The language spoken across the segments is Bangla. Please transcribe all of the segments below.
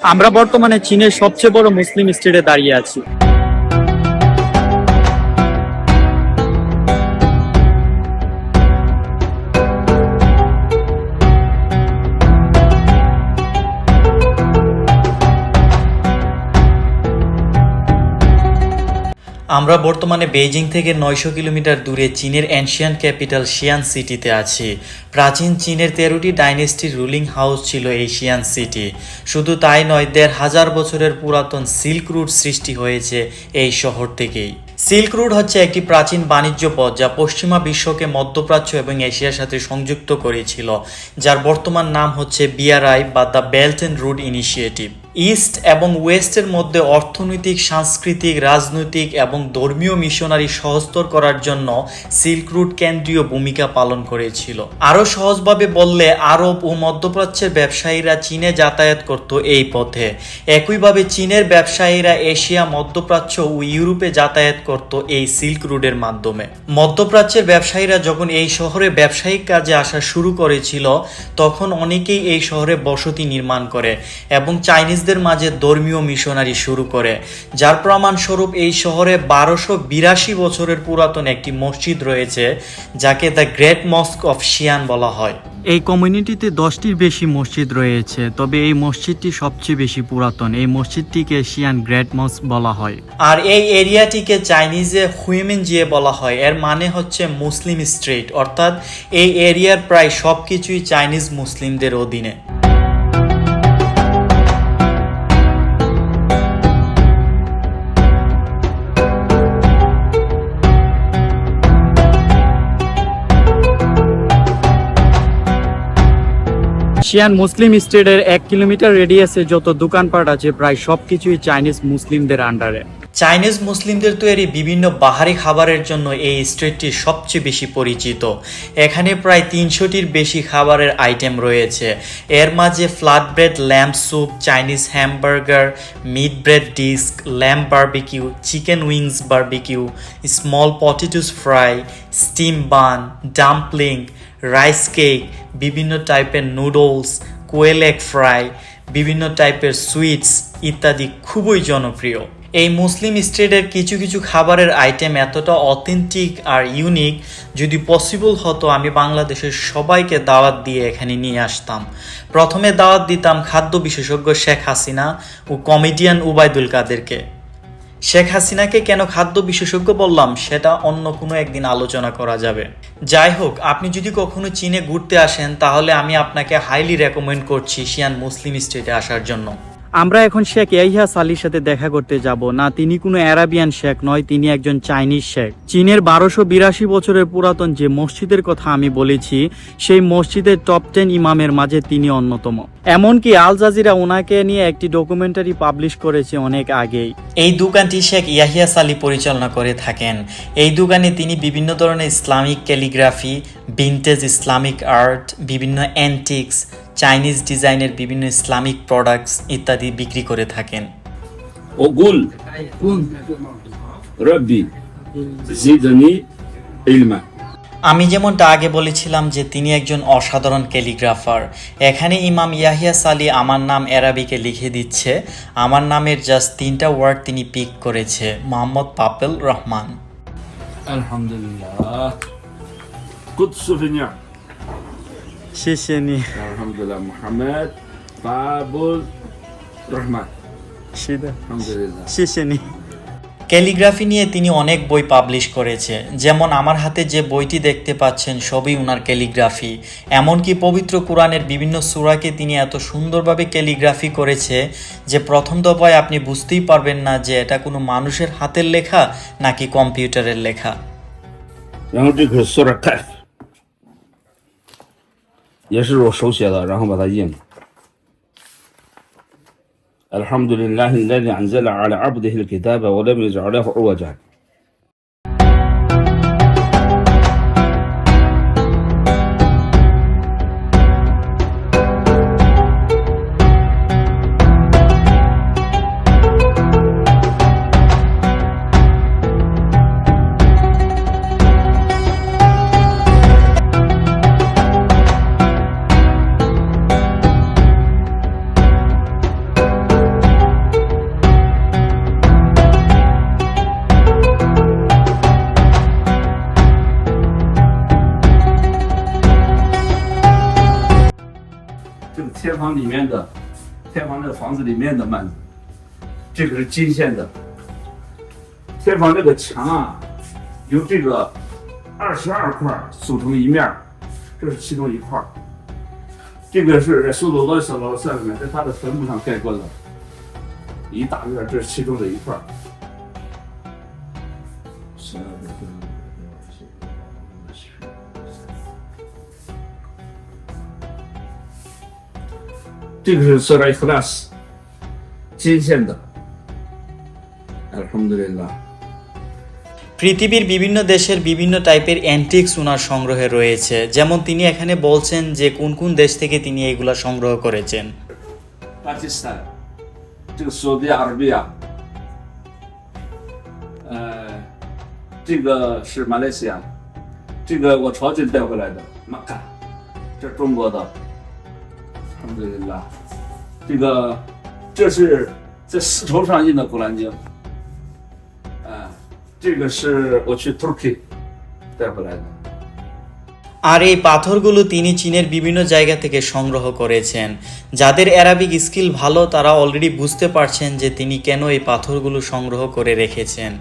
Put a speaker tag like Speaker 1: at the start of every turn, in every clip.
Speaker 1: আমরা বর্তমানে চীনের সবচেয়ে বড় মুসলিম স্টেটে দাঁড়িয়ে আছি।
Speaker 2: আমরা বর্তমানে বেইজিং থেকে নয়শো কিলোমিটার দূরে চীনের এনশিয়ান ক্যাপিটাল শিয়ান সিটিতে আছি। প্রাচীন চীনের তেরোটি ডাইনেস্টির রুলিং হাউস ছিল এই শিয়ান সিটি। শুধু তাই নয়, দেড় হাজার বছরের পুরাতন সিল্ক রুট সৃষ্টি হয়েছে এই শহর থেকেই। সিল্ক রুট হচ্ছে একটি প্রাচীন বাণিজ্য পথ যা পশ্চিমা বিশ্বকে মধ্যপ্রাচ্য এবং এশিয়ার সাথে সংযুক্ত করেছিল, যার বর্তমান নাম হচ্ছে বিআরআই বা the belt and road initiative. East এবং ওয়েস্টের মধ্যে অর্থনৈতিক, সাংস্কৃতিক, রাজনৈতিক এবং ধর্মীয় মিশনারি সহস্তর করার জন্য সিল্ক রুট কেন্দ্রীয় ভূমিকা পালন করেছিল। আরও সহজভাবে বললে, আরব ও মধ্যপ্রাচ্যের ব্যবসায়ীরা চীনে যাতায়াত করত এই পথে। একইভাবে চীনের ব্যবসায়ীরা এশিয়া, মধ্যপ্রাচ্য ও ইউরোপে যাতায়াত করত এই সিল্ক রুটের মাধ্যমে। মধ্যপ্রাচ্যের ব্যবসায়ীরা যখন এই শহরে ব্যবসায়িক কাজে আসা শুরু করেছিল, তখন অনেকেই এই শহরে বসতি নির্মাণ করে এবং চাইনিজদের মাঝে ধর্মীয় মিশনারি শুরু করে যার প্রমাণস্বরূপ এই শহরে বারোশো বিরাশি বছরের পুরাতন একটি মসজিদ রয়েছে যাকে the great mosque of Xi'an বলা হয়।
Speaker 1: এই কমিউনিটিতে দশটির বেশি মসজিদ রয়েছে তবে এই মসজিদটি সবচেয়ে বেশি পুরাতন। এই মসজিদটিকে শিয়ান গ্রেট মস্ক বলা হয়।
Speaker 2: আর এই এরিয়াটিকে চাইনিজে হুইমেন জিয়ে বলা হয়। এর মানে হচ্ছে মুসলিম স্ট্রিট অর্থাৎ এই এরিয়ার প্রায় সব কিছুই চাইনিজ মুসলিমদের অধীনে।
Speaker 1: শিয়ান মুসলিম স্টেটের এক কিলোমিটার রেডিয়াসে যত দোকানপাট আছে, প্রায় সবকিছুই চাইনিজ মুসলিমদের আন্ডারে।
Speaker 2: চাইনিজ মুসলিমদের তৈরি বিভিন্ন বাহারি খাবারের জন্য এই স্ট্রিটটি সবচেয়ে বেশি পরিচিত। এখানে প্রায় তিনশোটির বেশি খাবারের আইটেম রয়েছে। এর মাঝে flat bread lamb soup Chinese hamburger meat bread disc lamb barbecue chicken wings barbecue small potatoes fry steam bun dumpling rice cake বিভিন্ন টাইপের নুডলস কোয়েল এগ ফ্রাই বিভিন্ন টাইপের সুইটস ইত্যাদি খুবই জনপ্রিয়। এই মুসলিম স্টেটের কিছু কিছু খাবারের আইটেম এতটা অথেন্টিক আর ইউনিক যদি পসিবল হতো আমি বাংলাদেশের সবাইকে দাওয়াত দিয়ে এখানে নিয়ে আসতাম। প্রথমে দাওয়াত দিতাম খাদ্য বিশেষজ্ঞ শেখ হাসিনা ও কমেডিয়ান উবায়দুল কাদেরকে। শেখ হাসিনাকে কেন খাদ্য বিশেষজ্ঞ বললাম, সেটা অন্য কোনো একদিন আলোচনা করা যাবে। যাই হোক, আপনি যদি কখনো চীনে ঘুরতে আসেন, তাহলে আমি আপনাকে হাইলি রেকমেন্ড করছি শিয়ান মুসলিম স্টেটে আসার জন্য।
Speaker 1: আমরা এখন শেখ ইয়াহিয়াস আলীর সাথে দেখা করতে যাব। না, তিনি কোনো অ্যারাবিয়ান শেখ নয়, তিনি একজন চাইনিজ শেখ। চীনের বারোশো বিরাশি বছরের পুরাতন যে মসজিদের কথা আমি বলেছি, সেই মসজিদের টপ টেন ইমামের মাঝে তিনি অন্যতম। এমনকি আল জাজিরা ওনাকে নিয়ে একটি ডকুমেন্টারি পাবলিশ করেছে অনেক আগেই।
Speaker 2: এই দোকানটি শেখ ইয়াহিয়াস আলী পরিচালনা করে থাকেন। এই দোকানে তিনি বিভিন্ন ধরনের Islamic calligraphy vintage Islamic art, বিভিন্ন অ্যান্টিক্স চাইনিজ ডিজাইনের বিভিন্ন ইসলামিক প্রোডাক্টস ইত্যাদি বিক্রি করে থাকেন।
Speaker 3: ওগুল
Speaker 2: আমি যেমনটা আগে বলেছিলাম যে তিনি একজন অসাধারণ ক্যালিগ্রাফার। এখানে ইমাম ইয়াহিয়া সালি আমার নাম অ্যারাবিকে লিখে দিচ্ছে। আমার নামের জাস্ট তিনটা ওয়ার্ড তিনি পিক করেছে মোহাম্মদ পাপেল রহমান।
Speaker 3: আলহামদুলিল্লাহ। 谢谢你。Alhamdulillah.
Speaker 1: Muhammad
Speaker 2: Babul নিয়ে তিনি অনেক বই পাবলিশ করেছে। যেমন আমার হাতে যে বইটি দেখতে পাচ্ছেন সবই ওনার ক্যালিগ্রাফি এমনকি পবিত্র কোরআনের বিভিন্ন সুরাকে তিনি এত সুন্দরভাবে ক্যালিগ্রাফি করেছে যে প্রথম দফায় আপনি বুঝতেই পারবেন না যে এটা কোনো মানুষের হাতের লেখা নাকি কম্পিউটারের লেখা।
Speaker 3: 也是我手写的，然后把它印了。الحمد لله الذي أنزل على عبده الكتاب ولم يجعل له عوجا 这个天房里面的，天房的房子里面的幔子，这个是金线的。天房这个墙啊，由这个二十二块组成一面，这是其中一块。这个是苏鲁罗小罗塞里面，在他的坟墓上盖过的一大院，这是其中的一块儿。这个是 Surah Ikhlas，金线的。আলহামদুলিল্লাহ
Speaker 2: পৃথিবীর বিভিন্ন দেশের বিভিন্ন টাইপের অ্যান্টিক্স ওনার সংগ্রহে রয়েছে যেমন তিনি এখানে বলছেন যে কোন কোন দেশ থেকে তিনি এগুলা সংগ্রহ করেছেন
Speaker 3: পাকিস্তান 这个沙特阿拉伯，呃，这个是马来西亚，这个我朝鲜带回来的玛卡，这是中国的，他们这个 这个这是在丝绸上印的《古兰经》，啊、这个是我去 Turkey 带回来的。
Speaker 2: আর এই পাথরগুলো তিনি চীনের বিভিন্ন জায়গা থেকে সংগ্রহ করেছেন। যাদের অ্যারাবিক স্কিল ভালো, তারা অলরেডি বুঝতে পারছেন যে তিনি কেন এই পাথরগুলো সংগ্রহ করে রেখেছেন।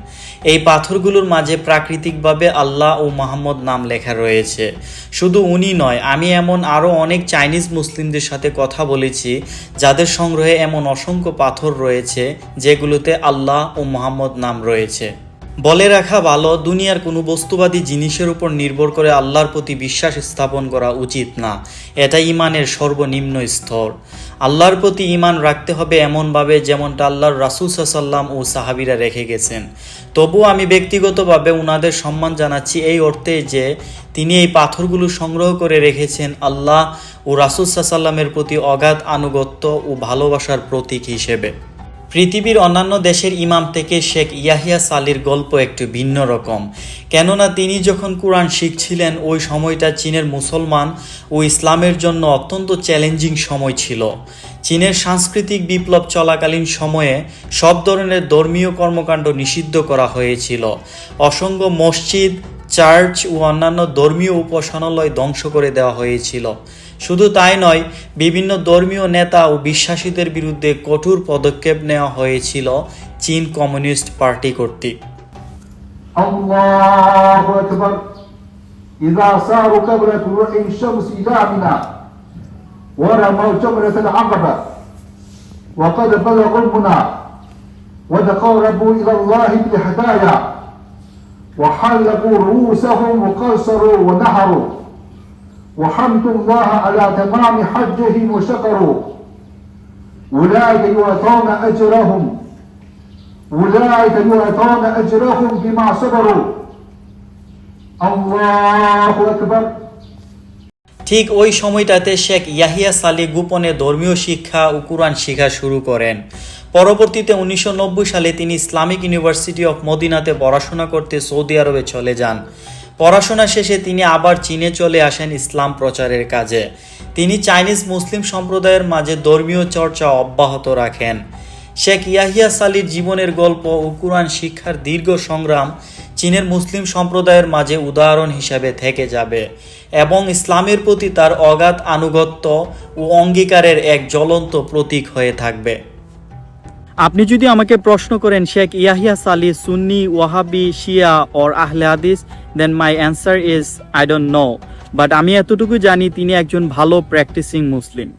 Speaker 2: এই পাথরগুলোর মাঝে প্রাকৃতিকভাবে আল্লাহ ও মোহাম্মদ নাম লেখা রয়েছে। শুধু উনি নয়, আমি এমন আরও অনেক চাইনিজ মুসলিমদের সাথে কথা বলেছি, যাদের সংগ্রহে এমন অসংখ্য পাথর রয়েছে, যেগুলোতে আল্লাহ ও মোহাম্মদ নাম রয়েছে। বলে রাখা ভালো, দুনিয়ার কোনো বস্তুবাদী জিনিসের উপর নির্ভর করে আল্লাহর প্রতি বিশ্বাস স্থাপন করা উচিত না। এটা ইমানের সর্বনিম্ন স্তর। আল্লাহর প্রতি ইমান রাখতে হবে এমনভাবে যেমনটা আল্লাহর রাসুল সাল্লাম ও সাহাবিরা রেখে গেছেন। তবুও আমি ব্যক্তিগতভাবে উনাদের সম্মান জানাচ্ছি এই অর্থে যে, তিনি এই পাথরগুলো সংগ্রহ করে রেখেছেন আল্লাহ ও রাসুল সাল্লামের প্রতি অগাধ আনুগত্য ও ভালোবাসার প্রতীক হিসেবে। পৃথিবীর অন্যান্য দেশের ইমাম থেকে শেখ ইয়াহিয়া সালির গল্প একটু ভিন্ন রকম। কেননা তিনি যখন কোরআন শিখছিলেন, ওই সময়টা চীনের মুসলমান ও ইসলামের জন্য অত্যন্ত চ্যালেঞ্জিং সময় ছিল। চীনের সাংস্কৃতিক বিপ্লব চলাকালীন সময়ে সব ধরনের ধর্মীয় কর্মকাণ্ড নিষিদ্ধ করা হয়েছিল। অসংখ্য মসজিদ, চার্চ ও অন্যান্য ধর্মীয় উপাসনালয় ধ্বংস করে দেওয়া হয়েছিল। শুধু তাই নয় বিভিন্ন ধর্মীয় নেতা ও বিশ্বাসীদের বিরুদ্ধে কঠোর পদক্ষেপ নেওয়া হয়েছিল চীন কমিউনিস্ট পার্টি কর্তৃক
Speaker 4: الله أكبر إذا صاروا قبل طلوع الشمس إلى منى ورموا جمرة العقبة وقد بلغوا المنى وتقربوا إلى الله بالهدايا وحلقوا رؤوسهم وقصروا ونحروا وحمدوا الله على تمام حجهم وشكروا أولئك يؤتون أجرهم أولئك يؤتون أجرهم بما صبروا الله أكبر
Speaker 2: ঠিক ওই সময়টাতে শেখ ইয়াহিয়া সালি গোপনে ধর্মীয় শিক্ষা ও কোরআন শিখা শুরু করেন পরবর্তীতে উনিশশো সালে তিনি ইসলামিক ইউনিভার্সিটি অফ মদিনাতে পড়াশোনা করতে সৌদি আরবে চলে যান পড়াশোনা শেষে তিনি আবার চীনে চলে আসেন ইসলাম প্রচারের কাজে। তিনি চাইনিজ মুসলিম সম্প্রদায়ের মাঝে ধর্মীয় চর্চা অব্যাহত রাখেন। শেখ ইয়াহিয়া সালির জীবনের গল্প ও কোরআন শিক্ষার দীর্ঘ সংগ্রাম চীনের মুসলিম সম্প্রদায়ের মাঝে উদাহরণ হিসাবে থেকে যাবে এবং ইসলামের প্রতি তার অগাধ আনুগত্য ও অঙ্গীকারের এক জ্বলন্ত প্রতীক হয়ে থাকবে।
Speaker 1: আপনি যদি আমাকে প্রশ্ন করেন, শেখ ইয়াহিয়া, সালি, সুন্নি, Wahhabi, Shia or Ahle Hadith then my answer is I don't know but আমি এতটুকু জানি, তিনি একজন ভালো প্র্যাকটিসিং মুসলিম